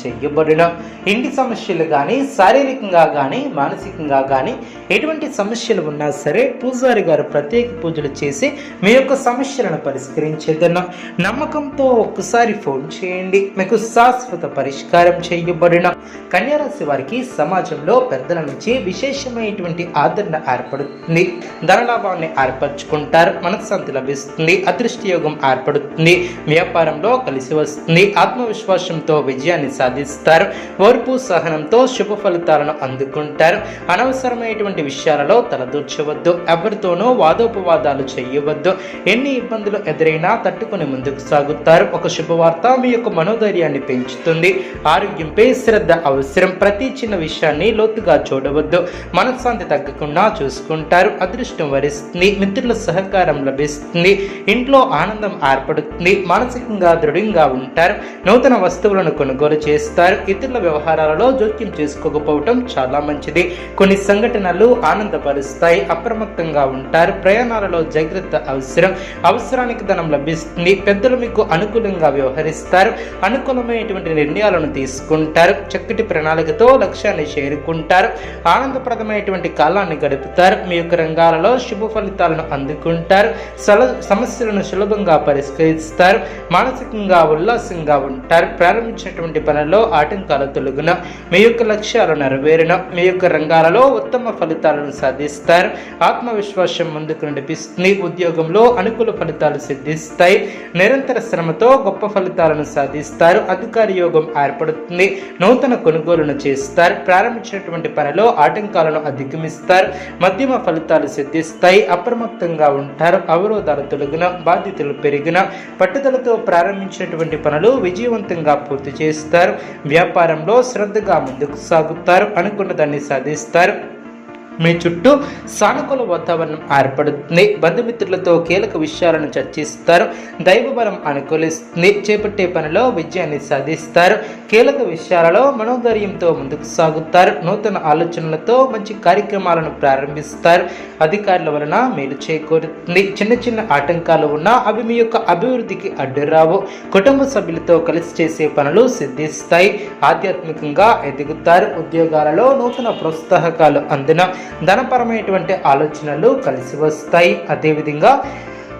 చేయబడిన ఇంటి సమస్యలు కానీ శారీరకంగా కానీ మానసికంగా కానీ ఎటువంటి సమస్యలు ఉన్నా సరే పూజారి గారు ప్రత్యేక పూజలు చేసి మీ యొక్క సమస్యలను పరిష్కరించేదన్న నమ్మకంతో ఒక్కసారి ఫోన్ చేయండి. మీకు శాశ్వత పరిష్కారం చేయబడిన కన్యారాశి వారికి సమాజంలో పెద్దల నుంచి విశేషమైనటువంటి ఆదరణ ఏర్పడుతుంది. ధనలాభాన్ని ఏర్పరచుకుంటారు. మనశ్శాంతి లభిస్తుంది. అదృష్ట యోగం ఏర్పడుతుంది. వ్యాపారంలో కలిసి వస్తుంది. ఆత్మవిశ్వాసంతో విజయాన్ని సాధిస్తారు. ఓర్పు సహనంతో శుభ ఫలితాలను అందుకుంటారు. అనవసరమైనటువంటి విషయాలలో తలదూర్చవద్దు. ఎవరితోనూ వాదోపవాదాలు చేయవద్దు. ఎన్ని ఇబ్బందులు ఎదురైనా తట్టుకుని ముందుకు సాగుతారు. ఒక శుభవార్త మీ యొక్క మనోధైర్యాన్ని పెంచుతుంది. ఆరోగ్యంపై శ్రద్ధ అవసరం. ప్రతి చిన్న విషయాన్ని లోతుగా చూడవద్దు. మనశ్శాంతి తగ్గకుండా చూసుకుంటారు. అదృష్టం వరిస్తుంది. మిత్రుల సహకారం లభిస్తుంది. ఇంట్లో ఆనందం ఏర్పడుతుంది. మానసికంగా దృఢంగా ఉంటారు. నూతన వస్తువులను కొనుగోలు చేస్తారు. ఇతరుల వ్యవహారాలలో జోక్యం చేసుకోకపోవటం చాలా మంచిది. కొన్ని సంఘటనలు ఆనందపరుస్తాయి అప్రమత్తంగా ఉంటారు. ప్రయాణాలలో జాగ్రత్త అవసరం. అవసరానికి ధనం లభిస్తుంది. పెద్దలు మీకు అనుకూలంగా వ్యవహరిస్తారు. అనుకూలమైనటువంటి నిర్ణయాలను తీసుకుంటారు. చక్కటి ప్రణాళికతో లక్ష్యాన్ని చేరుకుంటారు. ఆనందప్రదమైనటువంటి కాలాన్ని గడుపుతారు. మీ యొక్క రంగాలలో శుభ ఫలితాలను అందుకుంటారు. సల సమస్యలను సులభంగా పరిష్కరిస్తారు. మానసికంగా ఉల్లాసంగా ఉంటారు. ప్రారంభించినటువంటి పనుల్లో ఆటంకాలు తొలగున మీ యొక్క లక్ష్యాలు నెరవేరున. మీ యొక్క రంగాలలో ఉత్తమ ఫలితాలను సాధిస్తారు. ఆత్మవిశ్వాసం ముందుకు నడిపిస్తుంది. ఉద్యోగంలో అనుకూల ఫలితాలు సిద్ధిస్తాయి. నిరంతర శ్రమతో గొప్ప ఫలితాలను సాధిస్తారు. అధికారి యోగం ఏర్పడుతుంది. నూతన కొనుగోలును చేస్తారు. ప్రారంభించినటువంటి పనిలో ఆటంకాలను అధిగమిస్తారు. మధ్యమ ఫలితాలు సిద్ధిస్తాయి. అప్రమత్తంగా ఉంటారు. అవరోధాలు తొలగిన. బాధ్యతలు పెరిగిన. పట్టుదలతో ప్రారంభించినటువంటి పనులు విజయవంతంగా పూర్తి చేస్తారు. వ్యాపారంలో శ్రద్ధగా ముందుకు సాగుతారు అనుకున్న దాన్ని సాధిస్తారు. మీ చుట్టూ సానుకూల వాతావరణం ఏర్పడుతుంది. బంధుమిత్రులతో కీలక విషయాలను చర్చిస్తారు. దైవబలం అనుకూలిస్తుంది. చేపట్టే పనిలో విజయాన్ని సాధిస్తారు. కీలక విషయాలలో మనోధైర్యంతో ముందుకు సాగుతారు. నూతన ఆలోచనలతో మంచి కార్యక్రమాలను ప్రారంభిస్తారు. అధికారుల వలన మేలు చేకూరుతుంది. చిన్న చిన్న ఆటంకాలు ఉన్నా అవి మీ యొక్క అభివృద్ధికి అడ్డురావు కుటుంబ సభ్యులతో కలిసి చేసే పనులు సిద్ధిస్తాయి. ఆధ్యాత్మికంగా ఎదుగుతారు. ఉద్యోగాలలో నూతన ప్రోత్సాహకాలు అందిన ధనపరమైనటువంటి ఆలోచనలు కలిసి వస్తాయి. అదేవిధంగా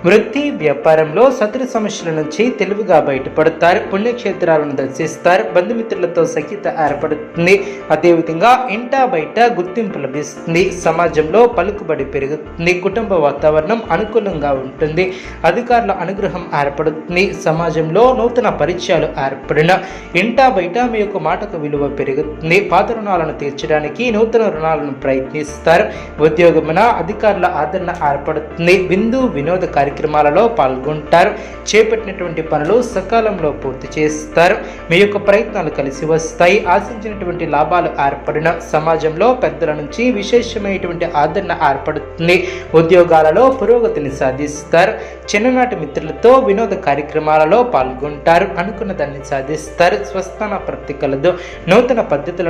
వృత్తి వ్యాపారంలో శత్రు సమస్యల నుంచి తెలివిగా బయటపడతారు పుణ్యక్షేత్రాలను దర్శిస్తారు బంధుమిత్రులతో సఖ్యత ఏర్పడుతుంది. అదేవిధంగా ఇంటా బయట గుర్తింపు లభిస్తుంది సమాజంలో పలుకుబడి పెరుగుతుంది కుటుంబ వాతావరణం అనుకూలంగా ఉంటుంది అధికారుల అనుగ్రహం ఏర్పడుతుంది సమాజంలో నూతన పరిచయాలు ఏర్పడిన ఇంటా బయట మీ యొక్క మాటకు విలువ పెరుగుతుంది పాత రుణాలను తీర్చడానికి నూతన రుణాలను ప్రయత్నిస్తారు ఉద్యోగమున అధికారుల ఆదరణ ఏర్పడుతుంది విందు వినోద కార్యక్రమాలలో పాల్గొంటారు. చేపట్టినటువంటి పనులు సకాలంలో పూర్తి చేస్తారు. మీ యొక్క ప్రయత్నాలు కలిసి వస్తాయి. ఆశించినటువంటి లాభాలు ఏర్పడిన సమాజంలో పెద్దల నుంచి విశేషమైనటువంటి ఆదరణ ఏర్పడుతుంది. ఉద్యోగాలలో పురోగతిని సాధిస్తారు. చిన్ననాటి మిత్రులతో వినోద కార్యక్రమాలలో పాల్గొంటారు. అనుకున్న దాన్ని సాధిస్తారు. స్వస్థాన ప్రతికలదు. నూతన పద్ధతులను